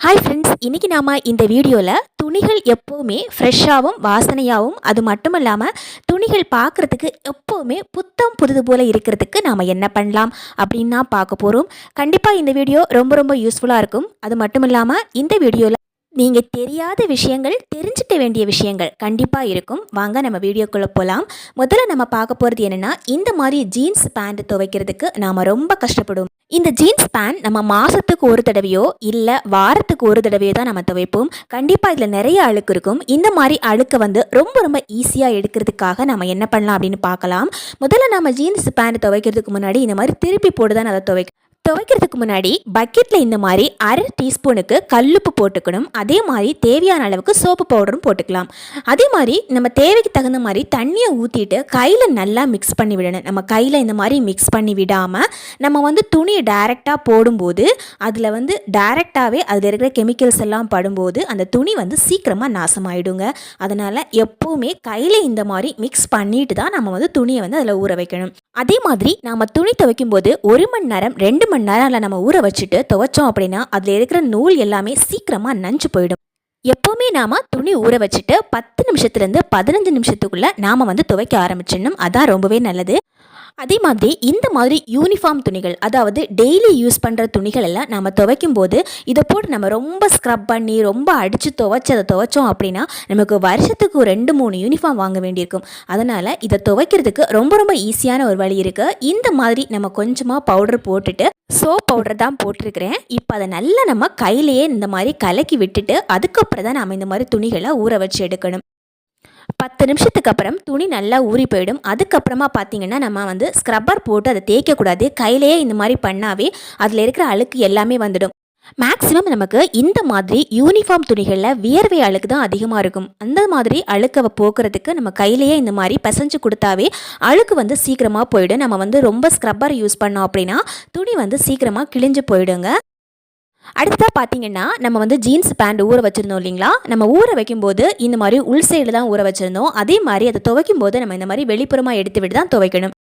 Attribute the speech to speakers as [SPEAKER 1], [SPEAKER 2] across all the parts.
[SPEAKER 1] Hi friends இன்றைக்கி நாம் இந்த வீடியோவில் துணிகள் எப்போவுமே ஃப்ரெஷ்ஷாகவும் வாசனையாகவும் அது மட்டும் இல்லாமல் துணிகள் பார்க்குறதுக்கு எப்போவுமே புத்தம் புதுது போல் இருக்கிறதுக்கு நாம் என்ன பண்ணலாம் அப்படின்னு தான் பார்க்க போகிறோம் கண்டிப்பாக இந்த வீடியோ ரொம்ப ரொம்ப யூஸ்ஃபுல்லாக இருக்கும். அது மட்டும் இல்லாமல் இந்த வீடியோவில் நீங்கள் தெரியாத விஷயங்கள் தெரிஞ்சுக்க வேண்டிய விஷயங்கள் கண்டிப்பாக இருக்கும். வாங்க நம்ம வீடியோக்குள்ளே போகலாம் முதல்ல நம்ம பார்க்க போகிறது என்னென்னா இந்த மாதிரி ஜீன்ஸ் பேண்ட் துவைக்கிறதுக்கு நாம் ரொம்ப கஷ்டப்படுவோம். இந்த ஜீன்ஸ் பேண்ட் நம்ம மாதத்துக்கு ஒரு தடவையோ இல்லை வாரத்துக்கு ஒரு தடவையோ தான் நம்ம துவைப்போம். கண்டிப்பாக இதில் நிறைய அழுக்கு இருக்கும். இந்த மாதிரி அழுக்கை வந்து ரொம்ப ரொம்ப ஈஸியாக எடுக்கிறதுக்காக நம்ம என்ன பண்ணலாம் அப்படின்னு பார்க்கலாம். முதல்ல நம்ம ஜீன்ஸ் பேண்ட் துவைக்கிறதுக்கு முன்னாடி இந்த மாதிரி திருப்பி போட்டு தான் அதை துவைக்கும் துவைக்கிறதுக்கு முன்னாடி பக்கெட்டில் இந்த மாதிரி அரை டீஸ்பூனுக்கு கல்லுப்பு போட்டுக்கணும். அதே மாதிரி தேவையான அளவுக்கு சோப்பு பவுடரும் போட்டுக்கலாம். அதே மாதிரி நம்ம தேவைக்கு தகுந்த மாதிரி தண்ணியை ஊற்றிட்டு கையில் நல்லா மிக்ஸ் பண்ணி விடணும். நம்ம கையில் இந்த மாதிரி மிக்ஸ் பண்ணி விடாமல் நம்ம வந்து துணியை டைரெக்டாக போடும்போது அதில் வந்து டைரெக்டாகவே அதில் இருக்கிற கெமிக்கல்ஸ் எல்லாம் படும்போது அந்த துணி வந்து சீக்கிரமாக நாசமாயிடுங்க. அதனால் எப்போவுமே கையில் இந்த மாதிரி மிக்ஸ் பண்ணிட்டு தான் நம்ம வந்து துணியை வந்து அதில் ஊற வைக்கணும். அதே மாதிரி நாம் துணி துவைக்கும் போது ஒரு மணி நேரம் ரெண்டு மணி நேரம் நம்ம ஊற வச்சுட்டு துவைச்சோம் அப்படின்னா அதில் இருக்கிற நூல் எல்லாமே சீக்கிரமாக நஞ்சு போயிடும். எப்போவுமே நாம் துணி ஊற வச்சுட்டு பத்து நிமிஷத்துலேருந்து பதினஞ்சு நிமிஷத்துக்குள்ளே நாம் வந்து துவைக்க ஆரம்பிச்சிடணும். அதான் ரொம்பவே நல்லது. அதே மாதிரி இந்த மாதிரி யூனிஃபார்ம் துணிகள் அதாவது டெய்லி யூஸ் பண்ணுற துணிகள் எல்லாம் நம்ம துவைக்கும் போது இதை போட்டு நம்ம ரொம்ப ஸ்க்ரப் பண்ணி ரொம்ப அடித்து துவைச்சதை அதை துவைச்சோம் அப்படின்னா நமக்கு வருஷத்துக்கு ஒரு ரெண்டு மூணு யூனிஃபார்ம் வாங்க வேண்டியிருக்கும். அதனால் இதை துவைக்கிறதுக்கு ரொம்ப ரொம்ப ஈஸியான ஒரு வழி இருக்குது இந்த மாதிரி நம்ம கொஞ்சமாக பவுடர் போட்டுட்டு சோப் பவுடர் தான் போட்டிருக்கிறேன். இப்போ அதை நல்லா நம்ம கையிலேயே இந்த மாதிரி கலக்கி விட்டுட்டு அதுக்கப்புறம் தான் நம்ம இந்த மாதிரி துணிகளை ஊற வச்சு எடுக்கணும். பத்து நிமிஷத்துக்கு அப்புறம் துணி நல்லா ஊறி போயிடும். அதுக்கப்புறமா பார்த்தீங்கன்னா நம்ம வந்து ஸ்க்ரப்பர் போட்டு அதை தேய்க்கக்கூடாது. கையிலேயே இந்த மாதிரி பண்ணாவே அதில் இருக்கிற அழுக்கு எல்லாமே வந்துடும். மேக்ஸிமம் நமக்கு இந்த மாதிரி யூனிஃபார்ம் துணிகளில் வியர்வை அழுக்கு தான் அதிகமாக இருக்கும். அந்த மாதிரி அழுக்கை போக்குறதுக்கு நம்ம கையிலேயே இந்த மாதிரி பிசைஞ்சு கொடுத்தாவே அழுக்கு வந்து சீக்கிரமாக போயிடும். நம்ம வந்து ரொம்ப ஸ்க்ரப்பர் யூஸ் பண்ணோம் அப்படின்னா துணி வந்து சீக்கிரமாக கிழிஞ்சு போயிடுங்க. அடுத்ததாக பார்த்தீங்கன்னா நம்ம வந்து ஜீன்ஸ் பேண்ட் ஊற வச்சுருந்தோம் இல்லைங்களா? நம்ம ஊற வைக்கும்போது இந்த மாதிரி உள் சைடில் தான் ஊற வச்சுருந்தோம். அதே மாதிரி அதை துவைக்கும் போது நம்ம இந்த மாதிரி வெளிப்புறமாக எடுத்து விட்டு தான் துவைக்கணும்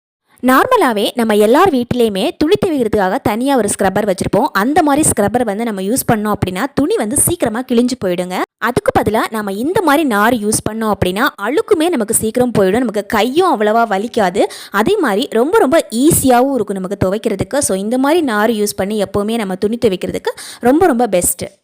[SPEAKER 1] நார்மலாகவே நம்ம எல்லார் வீட்டிலையுமே துணி துவைக்கிறதுக்காக தனியாக ஒரு ஸ்க்ரப்பர் வச்சுருப்போம். அந்த மாதிரி ஸ்க்ரப்பர் வந்து நம்ம யூஸ் பண்ணோம் அப்படின்னா துணி வந்து சீக்கிரமாக கிழிஞ்சு போயிடுங்க. அதுக்கு பதிலாக நம்ம இந்த மாதிரி நார் யூஸ் பண்ணோம் அப்படின்னா அழுக்குமே நமக்கு சீக்கிரம் போயிடும். நமக்கு கையும் அவ்வளோவா வலிக்காது. அதே மாதிரி ரொம்ப ரொம்ப ஈஸியாகவும் இருக்கும் நமக்கு துவைக்கிறதுக்கு. ஸோ இந்த மாதிரி நார் யூஸ் பண்ணி எப்போவுமே நம்ம துணி துவைக்கிறதுக்கு ரொம்ப ரொம்ப பெஸ்ட்டு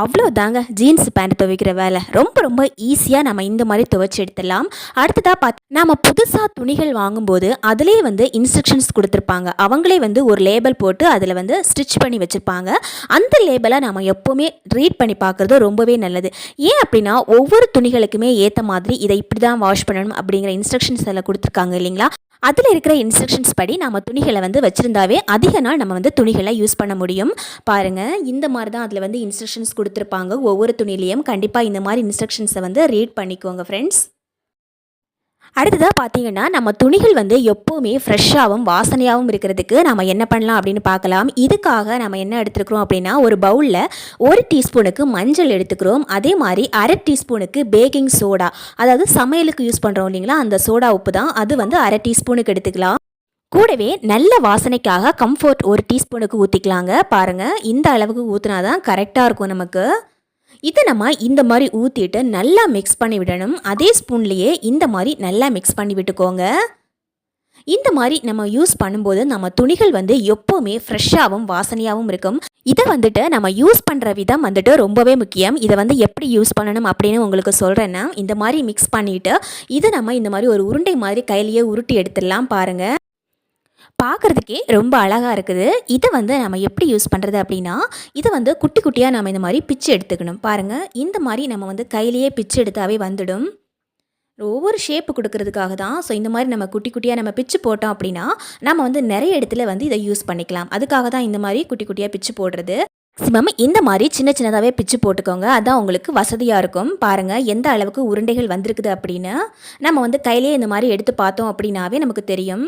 [SPEAKER 1] அவ்வளோ தாங்க ஜீன்ஸ் பேண்ட் துவைக்கிற வேலை. ரொம்ப ரொம்ப ஈஸியாக நம்ம இந்த மாதிரி துவைச்சி எடுத்துடலாம். அடுத்ததாக பார்த்து நாம் புதுசாக துணிகள் வாங்கும்போது அதிலே வந்து இன்ஸ்ட்ரக்ஷன்ஸ் கொடுத்துருப்பாங்க. அவங்களே வந்து ஒரு லேபிள் போட்டு அதில் வந்து ஸ்டிச் பண்ணி வச்சுருப்பாங்க. அந்த லேபிளை நம்ம எப்போவுமே ரீட் பண்ணி பார்க்குறது ரொம்பவே நல்லது. ஏன் அப்படின்னா ஒவ்வொரு துணிகளுக்குமே ஏற்ற மாதிரி இதை இப்படி தான் வாஷ் பண்ணணும் அப்படிங்கிற இன்ஸ்ட்ரக்ஷன்ஸ் எல்லாம் கொடுத்துருக்காங்க இல்லைங்களா? அதில் இருக்கிற இன்ஸ்ட்ரக்ஷன்ஸ் படி நம்ம துணிகளை வந்து வச்சுருந்தாவே அதிக நாள் நம்ம வந்து துணிகளை யூஸ் பண்ண முடியும். பாருங்கள் இந்த மாதிரி தான் அதில் வந்து இன்ஸ்ட்ரக்ஷன்ஸ் கொடுத்துருப்பாங்க. ஒவ்வொரு துணிலையும் கண்டிப்பாக இந்த மாதிரி இன்ஸ்ட்ரக்ஷன்ஸை வந்து ரீட் பண்ணிக்கோங்க ஃப்ரெண்ட்ஸ் அடுத்ததாக பார்த்தீங்கன்னா நம்ம துணிகள் வந்து எப்போவுமே ஃப்ரெஷ்ஷாகவும் வாசனையாகவும் இருக்கிறதுக்கு நம்ம என்ன பண்ணலாம் அப்படின்னு பார்க்கலாம். இதுக்காக நம்ம என்ன எடுத்துருக்குறோம் அப்படின்னா ஒரு பவுலில் ஒரு டீஸ்பூனுக்கு மஞ்சள் எடுத்துக்கிறோம். அதே மாதிரி அரை டீஸ்பூனுக்கு பேக்கிங் சோடா அதாவது சமையலுக்கு யூஸ் பண்ணுறோம் இல்லைங்களா? அந்த சோடா உப்பு தான். அது வந்து அரை டீஸ்பூனுக்கு எடுத்துக்கலாம். கூடவே நல்ல வாசனைக்காக கம்ஃபர்ட் ஒரு டீஸ்பூனுக்கு ஊற்றிக்கலாங்க பாருங்கள் இந்த அளவுக்கு ஊற்றினா தான் கரெக்டாக இருக்கும் நமக்கு. இதை நம்ம இந்த மாதிரி ஊற்றிட்டு நல்லா மிக்ஸ் பண்ணி விடணும். அதே ஸ்பூன்லேயே இந்த மாதிரி நல்லா மிக்ஸ் பண்ணி விட்டுக்கோங்க. இந்த மாதிரி நம்ம யூஸ் பண்ணும்போது நம்ம துணிகள் வந்து எப்போவுமே ஃப்ரெஷ்ஷாகவும் வாசனையாகவும் இருக்கும். இதை வந்துட்டு நம்ம யூஸ் பண்ணுற விதம் வந்துட்டு ரொம்பவே முக்கியம். இதை வந்து எப்படி யூஸ் பண்ணணும் அப்படின்னு உங்களுக்கு சொல்கிறேன்னா இந்த மாதிரி மிக்ஸ் பண்ணிவிட்டு இதை நம்ம இந்த மாதிரி ஒரு உருண்டை மாதிரி கையிலேயே உருட்டி எடுத்துடலாம் பாருங்கள் பார்க்குறதுக்கே ரொம்ப அழகாக இருக்குது. இதை வந்து நம்ம எப்படி யூஸ் பண்ணுறது அப்படின்னா இதை வந்து குட்டி குட்டியாக நம்ம இந்த மாதிரி பிச்சு எடுத்துக்கணும். பாருங்கள் இந்த மாதிரி நம்ம வந்து கையிலேயே பிச்சு எடுத்தாவே வந்துடும். ஒவ்வொரு ஷேப்பு கொடுக்கறதுக்காக தான் ஸோ இந்த மாதிரி நம்ம குட்டி குட்டியாக நம்ம பிச்சு போட்டோம் அப்படின்னா நம்ம வந்து நிறைய இடத்துல வந்து இதை யூஸ் பண்ணிக்கலாம். அதுக்காக தான் இந்த மாதிரி குட்டி குட்டியாக பிச்சு போடுறது. மேக்ஸிமம் இந்த மாதிரி சின்ன சின்னதாகவே பிச்சு போட்டுக்கோங்க. அதான் உங்களுக்கு வசதியாக இருக்கும். பாருங்கள் எந்த அளவுக்கு உருண்டைகள் வந்திருக்குது அப்படின்னு. நம்ம வந்து கையிலே இந்த மாதிரி எடுத்து பார்த்தோம் அப்படின்னாவே நமக்கு தெரியும்.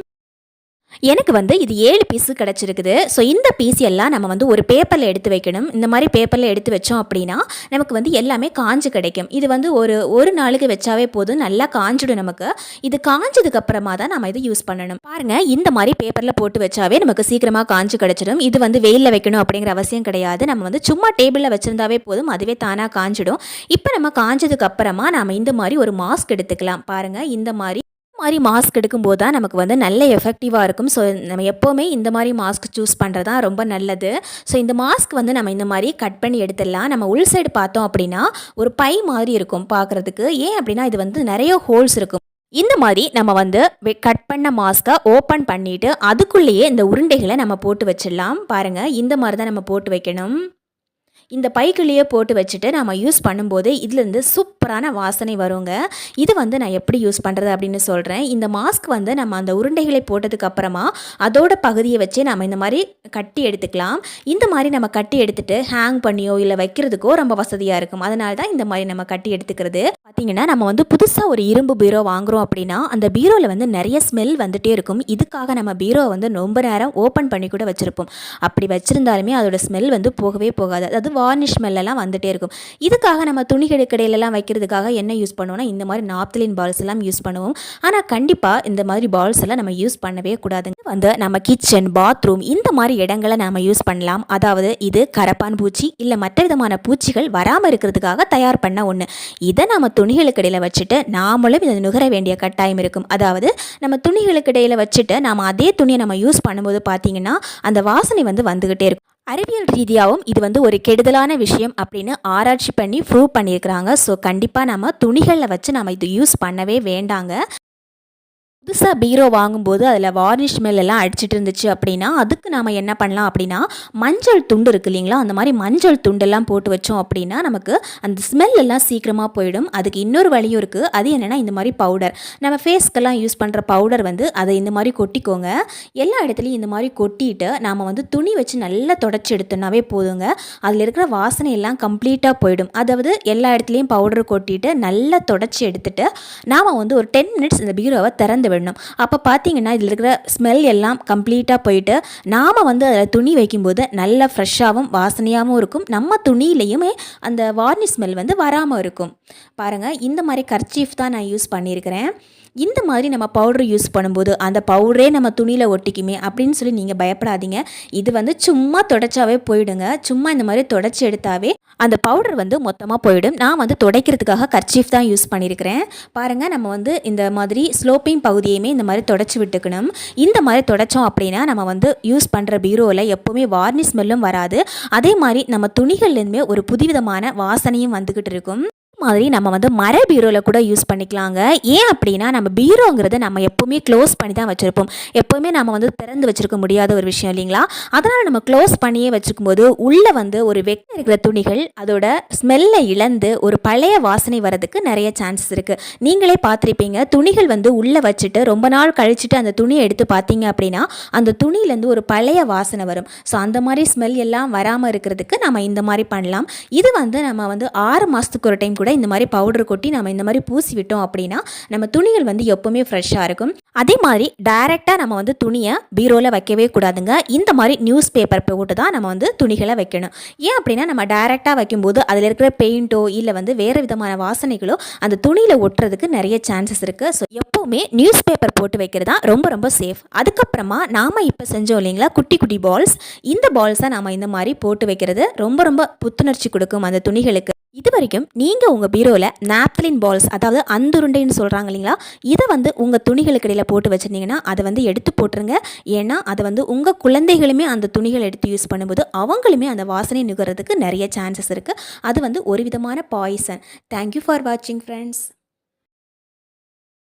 [SPEAKER 1] எனக்கு வந்து இது ஏழு பீஸு கிடச்சிருக்குது. ஸோ இந்த பீஸ் எல்லாம் நம்ம வந்து ஒரு பேப்பரில் எடுத்து வைக்கணும். இந்த மாதிரி பேப்பரில் எடுத்து வச்சோம் அப்படின்னா நமக்கு வந்து எல்லாமே காஞ்சு கிடைக்கும். இது வந்து ஒரு ஒரு நாளுக்கு வச்சாவே போதும். நல்லா காஞ்சிடும் நமக்கு. இது காஞ்சதுக்கப்புறமா தான் நம்ம இதை யூஸ் பண்ணணும். பாருங்கள் இந்த மாதிரி பேப்பரில் போட்டு வச்சாவே நமக்கு சீக்கிரமாக காஞ்சு கிடச்சிடும். இது வந்து வெயிலில் வைக்கணும் அப்படிங்கிற அவசியம் கிடையாது. நம்ம வந்து சும்மா டேபிளில் வச்சுருந்தாவே போதும். அதுவே தானாக காஞ்சிடும். இப்போ நம்ம காஞ்சதுக்கப்புறமா நாம் நம்ம இந்த மாதிரி ஒரு மாஸ்க் எடுத்துக்கலாம். பாருங்கள் இந்த மாதிரி மாதிரி மாஸ்க் எடுக்கும்போது தான் நமக்கு வந்து நல்ல எஃபெக்டிவாக இருக்கும். ஸோ நம்ம எப்போவுமே இந்த மாதிரி மாஸ்க் சூஸ் பண்ணுறது தான் ரொம்ப நல்லது. ஸோ இந்த மாஸ்க் வந்து நம்ம இந்த மாதிரி கட் பண்ணி எடுத்துடலாம். நம்ம உள் சைடு பார்த்தோம் அப்படின்னா ஒரு பை மாதிரி இருக்கும் பார்க்குறதுக்கு. ஏன் அப்படின்னா இது வந்து நிறைய ஹோல்ஸ் இருக்கும். இந்த மாதிரி நம்ம வந்து கட் பண்ண மாஸ்க்கை ஓப்பன் பண்ணிவிட்டு அதுக்குள்ளேயே இந்த உருண்டைகளை நம்ம போட்டு வச்சிடலாம். பாருங்கள் இந்த மாதிரி தான் நம்ம போட்டு வைக்கணும். இந்த பைக்குள்ளேயே போட்டு வச்சுட்டு நம்ம யூஸ் பண்ணும்போது இதுலேருந்து சூப்பரான வாசனை வருங்க. இது வந்து நான் எப்படி யூஸ் பண்ணுறது அப்படின்னு சொல்கிறேன் இந்த மாஸ்க் வந்து நம்ம அந்த உருண்டைகளை போட்டதுக்கப்புறமா அதோட பகுதியை வச்சு நம்ம இந்த மாதிரி கட்டி எடுத்துக்கலாம். இந்த மாதிரி நம்ம கட்டி எடுத்துட்டு ஹேங் பண்ணியோ இல்லை வைக்கிறதுக்கோ ரொம்ப வசதியாக இருக்கும். அதனால தான் இந்த மாதிரி நம்ம கட்டி எடுத்துக்கிறது. பார்த்திங்கன்னா நம்ம வந்து புதுசாக ஒரு இரும்பு பீரோ வாங்குகிறோம் அப்படின்னா அந்த பீரோவில் வந்து நிறைய ஸ்மெல் வந்துகிட்டே இருக்கும். இதுக்காக நம்ம பீரோவை வந்து ரொம்ப நேரம் ஓப்பன் பண்ணி கூட வச்சுருப்போம். அப்படி வச்சுருந்தாலுமே அதோட ஸ்மெல் வந்து போகவே போகாது. அதாவது வார்னிஷ் ஸ்மெல்லாம் வந்துகிட்டே இருக்கும். இதுக்காக நம்ம துணிகள் கடையிலலாம் வைக்கிறதுக்காக என்ன யூஸ் பண்ணுவோம்னா இந்த மாதிரி நாப்தலின் பால்ஸ் எல்லாம் யூஸ் பண்ணுவோம். ஆனால் கண்டிப்பாக இந்த மாதிரி பால்ஸ் எல்லாம் நம்ம யூஸ் பண்ணவே கூடாதுங்க. வந்து நம்ம கிச்சன் பாத்ரூம் இந்த மாதிரி இடங்களை நம்ம யூஸ் பண்ணலாம். அதாவது இது கரப்பான் பூச்சி இல்லை மற்ற விதமான பூச்சிகள் வராமல் இருக்கிறதுக்காக தயார் பண்ண ஒன்று இதை நம்ம துணிகளுக்கு இடையில் வச்சுட்டு நாமளும் இதை நுகர வேண்டிய கட்டாயம் இருக்கும். அதாவது நம்ம துணிகளுக்கு இடையில் வச்சுட்டு நாம் அதே துணியை நம்ம யூஸ் பண்ணும்போது பார்த்தீங்கன்னா அந்த வாசனை வந்து வந்துக்கிட்டே இருக்கும். அறிவியல் ரீதியாகவும் இது வந்து ஒரு கெடுதலான விஷயம் அப்படின்னு ஆராய்ச்சி பண்ணி ப்ரூவ் பண்ணியிருக்கிறாங்க. ஸோ கண்டிப்பாக நம்ம துணிகளில் வச்சு நம்ம இது யூஸ் பண்ணவே வேண்டாங்க. புதுசாக பீரோ வாங்கும்போது அதில் வார்னிஷ் ஸ்மெல்லாம் அடிச்சிட்டு இருந்துச்சு அப்படின்னா அதுக்கு நாம் என்ன பண்ணலாம் அப்படின்னா மஞ்சள் துண்டு இருக்குது இல்லைங்களா? அந்த மாதிரி மஞ்சள் துண்டெல்லாம் போட்டு வச்சோம் அப்படின்னா நமக்கு அந்த ஸ்மெல் எல்லாம் சீக்கிரமாக போயிடும். அதுக்கு இன்னொரு வழியும் இருக்குது அது என்னென்னா இந்த மாதிரி பவுடர் நம்ம ஃபேஸ்க்கெல்லாம் யூஸ் பண்ணுற பவுடர் வந்து அதை இந்த மாதிரி கொட்டிக்கோங்க. எல்லா இடத்துலையும் இந்த மாதிரி கொட்டிட்டு நாம் வந்து துணி வச்சு நல்லா தொடச்சி எடுத்தோம்னாவே போதுங்க. அதில் இருக்கிற வாசனை எல்லாம் கம்ப்ளீட்டாக போயிடும். அதாவது எல்லா இடத்துலையும் பவுடர் கொட்டிட்டு நல்லா தொடச்சி எடுத்துட்டு நாம் வந்து ஒரு டென் மினிட்ஸ் இந்த பீரோவை திறந்து விடணும் அப்போ பார்த்தீங்கன்னா இதில் இருக்கிற ஸ்மெல் எல்லாம் கம்ப்ளீட்டாக போயிட்டு நாம் வந்து அதில் துணி வைக்கும்போது நல்ல ஃப்ரெஷ்ஷாகவும் வாசனையாகவும் இருக்கும். நம்ம துணியிலையுமே அந்த வார்னிஷ் ஸ்மெல் வந்து வராமல் இருக்கும். பாருங்கள் இந்த மாதிரி கர்ச்சீஃப் தான் நான் யூஸ் பண்ணியிருக்கிறேன். இந்த மாதிரி நம்ம பவுடர் யூஸ் பண்ணும்போது அந்த பவுடரே நம்ம துணியில் ஒட்டிக்குமே அப்படின்னு சொல்லி நீங்கள் பயப்படாதீங்க. இது வந்து சும்மா தொடச்சாவே போயிடுங்க. சும்மா இந்த மாதிரி தொடச்சி எடுத்தாவே அந்த பவுடர் வந்து மொத்தமாக போயிடும். நான் வந்து துடைக்கிறதுக்காக கர்ச்சீஃப் தான் யூஸ் பண்ணியிருக்கிறேன் பாருங்கள் நம்ம வந்து இந்த மாதிரி ஸ்லோப்பிங் பகுதியுமே இந்த மாதிரி தொடச்சி விட்டுக்கணும். இந்த மாதிரி தொடச்சோம் அப்படின்னா நம்ம வந்து யூஸ் பண்ணுற பீரோவில் எப்போவுமே வார்னிஷ் ஸ்மெல்லும் வராது. அதே மாதிரி நம்ம துணிகள்லேருந்துமே ஒரு புதுவிதமான வாசனையும் வந்துக்கிட்டு இருக்கும். மாதிரி நம்ம வந்து மர பீரோவில் கூட யூஸ் பண்ணிக்கலாங்க. ஏன் அப்படின்னா நம்ம பீரோங்கிறத நம்ம எப்போவுமே க்ளோஸ் பண்ணி தான் வச்சுருப்போம். எப்போவுமே நம்ம வந்து திறந்து வச்சுருக்க முடியாத ஒரு விஷயம் இல்லைங்களா? அதனால் நம்ம க்ளோஸ் பண்ணியே வச்சுருக்கும் போது உள்ளே வந்து ஒரு வெக்க இருக்கிற துணிகள் அதோட ஸ்மெல்லை இழந்து ஒரு பழைய வாசனை வரதுக்கு நிறைய சான்சஸ் இருக்குது நீங்களே பார்த்துருப்பீங்க துணிகள் வந்து உள்ளே வச்சுட்டு ரொம்ப நாள் கழிச்சுட்டு அந்த துணியை எடுத்து பார்த்தீங்க அப்படின்னா அந்த துணியிலேருந்து ஒரு பழைய வாசனை வரும். ஸோ அந்த மாதிரி ஸ்மெல் எல்லாம் வராமல் இருக்கிறதுக்கு நம்ம இந்த மாதிரி பண்ணலாம். இது வந்து நம்ம வந்து ஆறு மாதத்துக்கு ஒரு டைம் கூட இந்த மாதிரி பவுடர் கொட்டி நம்ம இந்த மாதிரி பூசி விட்டோம் அப்படின்னா நம்ம துணிகள் வந்து எப்போவுமே ஃப்ரெஷ்ஷாக இருக்கும். அதே மாதிரி டைரெக்டாக நம்ம வந்து துணியை பீரோவில் வைக்கவே கூடாதுங்க. இந்த மாதிரி நியூஸ் பேப்பர் போட்டு தான் நம்ம வந்து துணிகளை வைக்கணும். ஏன் அப்படின்னா நம்ம டைரெக்டாக வைக்கும்போது அதில் இருக்கிற பெயிண்ட்டோ இல்லை வந்து வேறு விதமான வாசனைகளோ அந்த துணியில் ஒட்டுறதுக்கு நிறைய சான்சஸ் இருக்குது ஸோ எப்போவுமே நியூஸ் பேப்பர் போட்டு வைக்கிறது தான் ரொம்ப ரொம்ப சேஃப் அதுக்கப்புறமா நாம் இப்போ செஞ்சோம் இல்லைங்களா குட்டி குட்டி பால்ஸ் இந்த பால்ஸை நம்ம இந்த மாதிரி போட்டு வைக்கிறது ரொம்ப ரொம்ப புத்துணர்ச்சி கொடுக்கும் அந்த துணிகளுக்கு. இது வரைக்கும் நீங்கள் உங்கள் பீரோவில் நாப்தலின் பால்ஸ் அதாவது அந்துருண்டைன்னு சொல்கிறாங்க இல்லைங்களா? இதை வந்து உங்கள் துணிகளுக்கு இடையில் போட்டு வச்சுருந்தீங்கன்னா அதை வந்து எடுத்து போட்டுருங்க. ஏன்னா அதை வந்து உங்கள் குழந்தைகளுமே அந்த துணிகள் எடுத்து யூஸ் பண்ணும்போது அவங்களுமே அந்த வாசனை நுகர்றதுக்கு நிறைய சான்சஸ் இருக்குது அது வந்து ஒரு விதமான பாய்சன் தேங்க்யூ ஃபார் வாட்சிங் ஃப்ரெண்ட்ஸ்